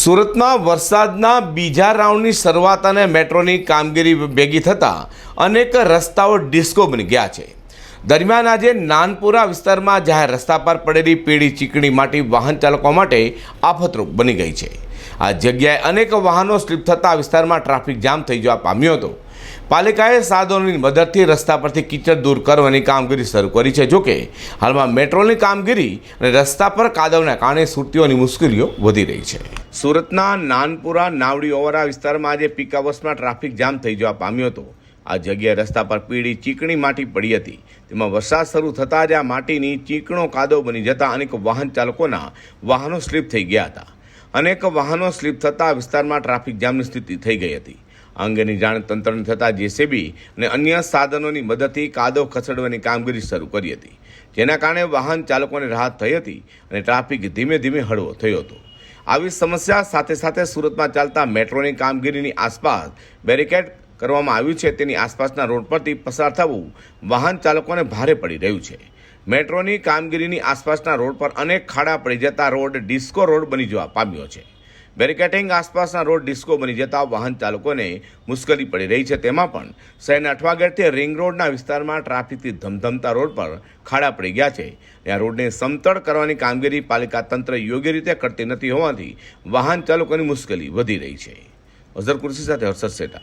સુરતમાં વરસાદના બીજા રાઉન્ડની શરૂઆત અને મેટ્રોની કામગીરી ભેગી થતાં અનેક રસ્તાઓ ડિસ્કો બની ગયા છે. દરમિયાન આજે નાનપુરા વિસ્તારમાં જાહેર રસ્તા પર પડેલી પીળી ચીકણી માટી વાહન ચાલકો માટે આફતરૂપ બની ગઈ છે. આ જગ્યાએ અનેક વાહનો સ્લીપ થતાં વિસ્તારમાં ટ્રાફિક જામ થઈ જવા પામ્યો હતો. પાલિકાએ સાધનોની મદદથી રસ્તા પરથી કીચડ દૂર કરવાની કામગીરી શરૂ કરી છે. જોકે હાલમાં મેટ્રોની કામગીરી અને રસ્તા પર કાદવના કારણે સુરતીઓની મુશ્કેલીઓ વધી રહી છે. સુરતના નાનપુરા નાવડી ઓવરા વિસ્તારમાં આજે પીક અવર્સમાં ટ્રાફિક જામ થઈ જવા પામ્યો હતો. આ જગ્યાએ રસ્તા પર પીળી ચીકણી માટી પડી હતી. તેમાં વરસાદ શરૂ થતાં જ આ માટીની ચીકણો કાદવ બની જતા અનેક વાહન ચાલકોના વાહનો સ્લીપ થઈ ગયા હતા. અનેક વાહનો સ્લીપ થતાં વિસ્તારમાં ટ્રાફિક જામની સ્થિતિ થઈ ગઈ હતી. આ અંગેની જાણ તંત્રને થતાં જેસીબી અને અન્ય સાધનોની મદદથી કાદવ ખસેડવાની કામગીરી શરૂ કરી હતી. જેના કારણે વાહન ચાલકોને રાહત થઈ હતી અને ટ્રાફિક ધીમે ધીમે હળવો થયો હતો. આવી સમસ્યા સાથે સાથે સુરતમાં ચાલતા મેટ્રોની કામગીરીની આસપાસ બેરિકેડ કરવામાં આવ્યું છે. તેની આસપાસના રોડ પરથી પસાર થવું વાહન ચાલકોને ભારે પડી રહ્યું છે. મેટ્રોની કામગીરીની આસપાસના રોડ પર અનેક ખાડા પડી જતા રોડ ડિસ્કો રોડ બની જવા પામ્યો છે. બેરિકેટિંગ આસપાસના રોડ ડિસ્કો બની જતા વાહન ચાલકોને મુશ્કેલી પડી રહી છે. તેમાં પણ શહેરના અઠવાગઢથી રિંગ રોડના વિસ્તારમાં ટ્રાફિકથી ધમધમતા રોડ પર ખાડા પડી ગયા છે. ત્યાં રોડને સમતળ કરવાની કામગીરી પાલિકા તંત્ર યોગ્ય રીતે કરતી નથી હોવાથી વાહન ચાલકોની મુશ્કેલી વધી રહી છે. અઝર કુર્સી સાથે હર્ષદ સેટા.